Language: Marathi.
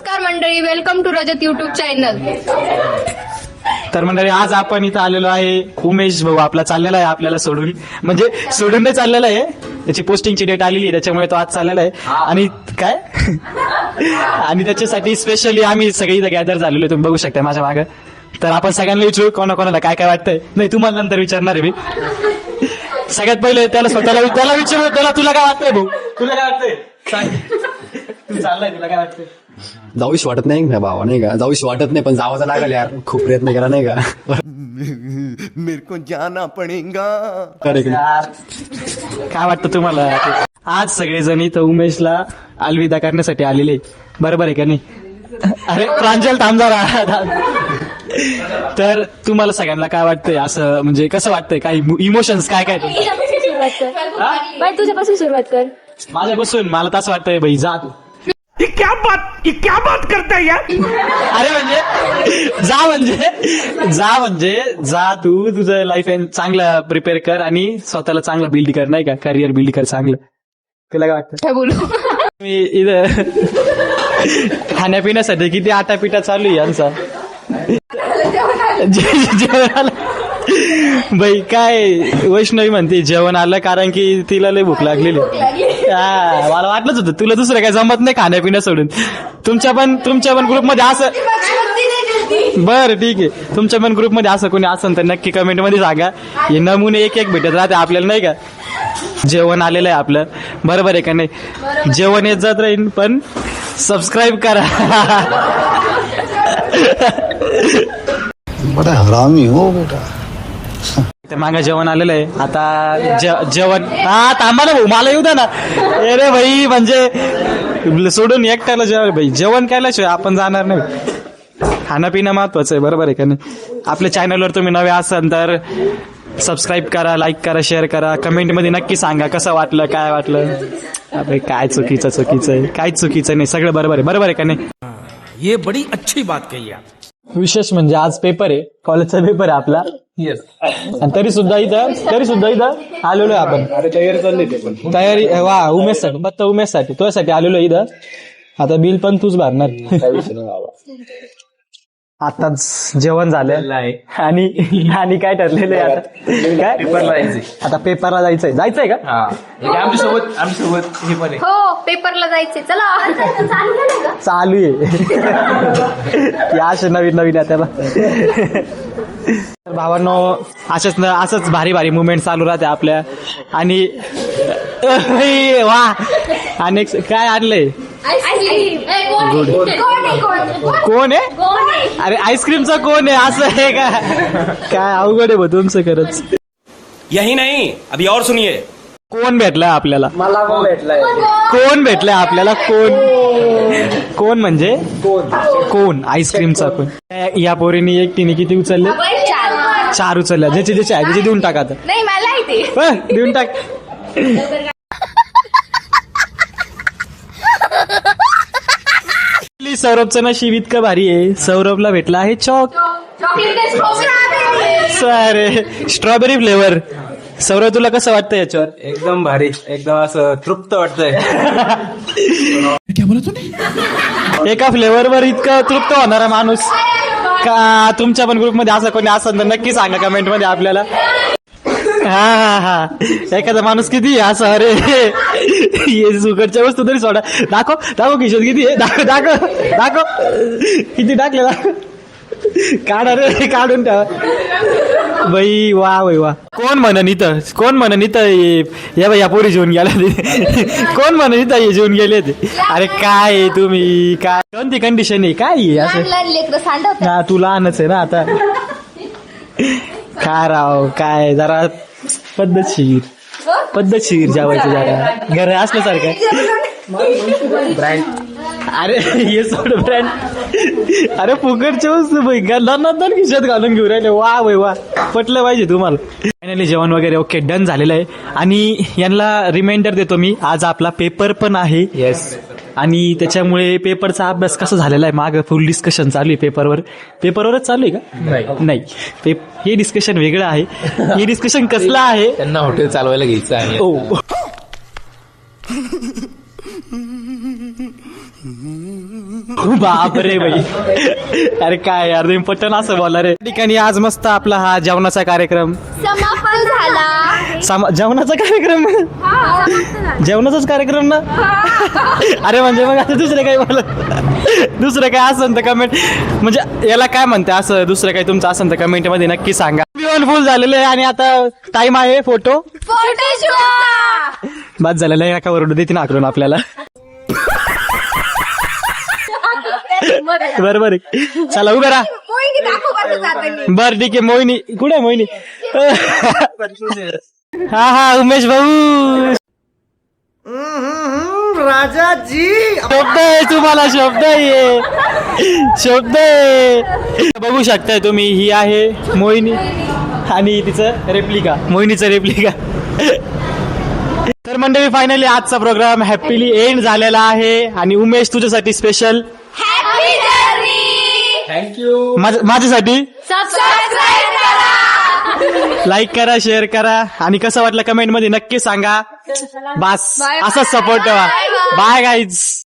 नमस्कार मंडळी welcome to Rajat YouTube channel तर मंडळी आज आपण इथं आलेलो आहे उमेश भाऊ. आपला चाललेला आहे आपल्याला सोडून. म्हणजे सोडून नाही चाललेला आहे. त्याची पोस्टिंगची डेट आलेली आहे त्याच्यामुळे तो आज चाललेला आहे. आणि काय? आणि त्याच्यासाठी स्पेशली आम्ही सगळे इथं गॅदर झालेलो आहे, तुम्ही बघू शकता माझ्या मागं. तर आपण सगळ्यांना विचारू कोणा कोणाला काय काय वाटतंय? नाही तुम्हाला नंतर विचारणार आहे मी. सगळ्यात पहिले त्याला स्वतःला त्याला विचारू त्याला तुला काय वाटतंय भाऊ? तुला काय वाटतंय? सांग. तू चाललाय तुला काय वाटतंय? जाऊशी वाटत नाही ना भावा नाही का? जाऊशी वाटत नाही पण जावाचा लागल यार. खूप प्रयत्न केला नाही का? मेरे को जाना पड़ेगा. काय वाटतं तुम्हाला? आज सगळेजण इथं उमेशला अलविदा करण्यासाठी आलेले बरोबर आहे का नाही? अरे प्रांजल थांब जरा. तर तुम्हाला सगळ्यांना काय वाटतंय? असं म्हणजे कसं वाटतंय? काय इमोशन्स काय काय? बाई तुझ्यापासून सुरुवात कर. माझ्यापासून? मला तर असं वाटतंय भाई जा तू. ये क्या बात करता है यार? अरे म्हणजे जा म्हणजे जा म्हणजे जा तू तुझं लाईफ चांगलं प्रिपेअर कर आणि स्वतःला चांगलं बिल्ड कर नाही का? करिअर बिल्ड कर चांगलं. तुला काय वाटतं? काय बोलू? मी इथं खाण्यापिण्यासाठी किती आटापिटा चालू आहे यांचा. जेवणाला बाई काय वैष्णवी म्हणते जेवण आलं कारण की तिला लय भूक लागलेली. हा, मला वाटलंच होतं तुला दुसरं काय जमत नाही खाण्यापिण्या सोडून. तुमच्या पण तुमच्या पण ग्रुपमध्ये असं बरं ठीक आहे. तुमच्या पण ग्रुपमध्ये असं कोणी असेल तर नक्की कमेंटमध्ये सांगा. हे नमुने एक एक भेटत राहते आपल्याला नाही का? जेवण आलेलं आहे आपलं. बरोबर आहे का नाही? जेवण येत जात राहील पण सबस्क्राईब करा. बड़ा हरामी हो बेटा. ते मागं जेवण आलेलं आहे. आता जे- जेवण हा थांबा ना भाऊ मला येऊ द्या ना. अरे भाई म्हणजे सोडून एकट्याला जेवण भाई जेवण केल्याशिवाय आपण जाणार नाही. खाणं पिणं महत्वाचं आहे बरोबर आहे का नाही? आपल्या चॅनलवर तुम्ही नवे असाल तर सबस्क्राईब करा लाईक करा शेअर करा. कमेंटमध्ये नक्की सांगा कसं वाटलं काय वाटलं. अरे काय चुकीचं चुकीचं आहे काय चुकीचं नाही सगळं बरोबर आहे. बरोबर आहे का नाही? ये बड़ी अच्छी बात कही आप। विशेष म्हणजे आज पेपर आहे कॉलेजचा पेपर आहे आपला. आणि तरी सुद्धा इथं तरी सुद्धा इथं आलेलो आहे आपण. तयारी चालली तयारी वा उमेशसाठी फक्त उमेशसाठी तुझ्यासाठी आलेलो आहे इथं. आता बिल पण तूच भरणार. आताच जेवण झालं आणि आणि काय ठरलेलं आहे आता? काय? आता पेपरला जायचंय. जायचंय का? हो. पेपरला जायचे चला. चालू आहे. या असे नवीन नवीन आहे त्याला. भावांनो असेच न असंच भारी भारी मुवमेंट चालू राहते आपल्या. आणि वा. आणि काय आणलंय? कोण आहे? अरे आईस्क्रीमचा कोण आहे? असं आहे का? काय अवघड आहे तुमचं खरंच. यही नहीं अभी और सुनिए। कोण भेटलाय आपल्याला? मला कोण भेटलाय? कोण भेटलाय आपल्याला? कोण? कोण म्हणजे? कोण? आईस्क्रीमचा कोण? या पोरीने एकटीने किती उचलले? चार. उचलल्या. ज्याचे ज्याचे आहे त्याचे देऊन टाका देऊन टाक. सौरभचं नशीब इतकं भारी आहे. सौरभला भेटला आहे चॉक. अरे स्ट्रॉबेरी फ्लेवर सौरभ तुला कसं वाटतं याच्यावर? एकदम भारी. एकदम असं तृप्त वाटतंय. एका फ्लेवरवर इतकं तृप्त होणारा माणूस. का तुमच्या पण ग्रुपमध्ये असं कोणी असेल तर नक्की सांगा कमेंटमध्ये आपल्याला. हा हा हा. एखादा माणूस किती असं अरे. हे सुगरच्या वस्तू तरी सोडा. दाखव दाखव किशोर किती दाखव दाखव दाखव. किती टाकले दाखव. काढ अरे काढून ठेवा. बाई वा बाई वा. कोण म्हणन इथं कोण म्हणन इथं या बाई या पोरी जेवून गेल्या ते कोण म्हणन इथं हे जेवून गेले ते अरे काय तुम्ही? काय? कोणती कंडिशन आहे? काय असं? हा तू लहानच आहे ना आता. काय राव काय? जरा पद्धतशीर. पद्धतशीर जेवायचं जरा घर असल्यासारखं. अरे हे सोड ब्रँड अरे फुकटचे वस्तू भाई दोन खिशात घालून घेऊन राहिले. वा भाई वा. पटलं पाहिजे तुम्हाला. फायनली जेवण वगैरे ओके डन झालेलं आहे. आणि यांना रिमाइंडर देतो मी आज आपला पेपर पण आहे. येस आणि त्याच्यामुळे पेपरचा अभ्यास कसा झालेला आहे? माग फुल डिस्कशन चालू आहे पेपरवर. पेपरवरच चालू आहे का? नाही. पेप- हे डिस्कशन वेगळं आहे. हे डिस्कशन कसलं आहे? त्यांना हॉटेल चालवायला घ्यायचं आहे. ओ बापरे बाई. अरे काय यार तुम्ही पटन असं बोला रे ठिकाणी आज मस्त आपला हा जेवणाचा कार्यक्रम. समापन झाला. सामा जेवणाचा कार्यक्रम? जेवणाचाच कार्यक्रम ना? अरे म्हणजे मग आता दुसरं काही बोला दुसरं काय असेल तर कमेंट म्हणजे याला काय म्हणते असं? दुसरं काही तुमचं असेल तर कमेंटमध्ये नक्की सांगा. फुल झालेलं आहे आणि आता टाइम आहे फोटो बाद झालेला आहे एका वरडू देते आकडून आपल्याला. बरोबर आहे. चला उभे राहा. बर ठीक आहे मोहिनी. कुठे आहे मोहिनी? हा हा उमेश भाऊ. राजाजी शब्द आहे तुम्हाला शब्द आहे. शब्द आहे. बघू शकताय तुम्ही ही आहे मोहिनी आणि तिचं रेप्लिका मोहिनीचं रेप्लिका तर मंडळी फायनली आजचा प्रोग्राम हॅपीली एंड झालेला आहे. आणि उमेश तुझ्यासाठी स्पेशल थँक्यू माझ्यासाठी लाईक करा. शेअर करा आणि कसं वाटलं कमेंटमध्ये नक्की सांगा. बस. असाच सपोर्ट ठेवा. Bye guys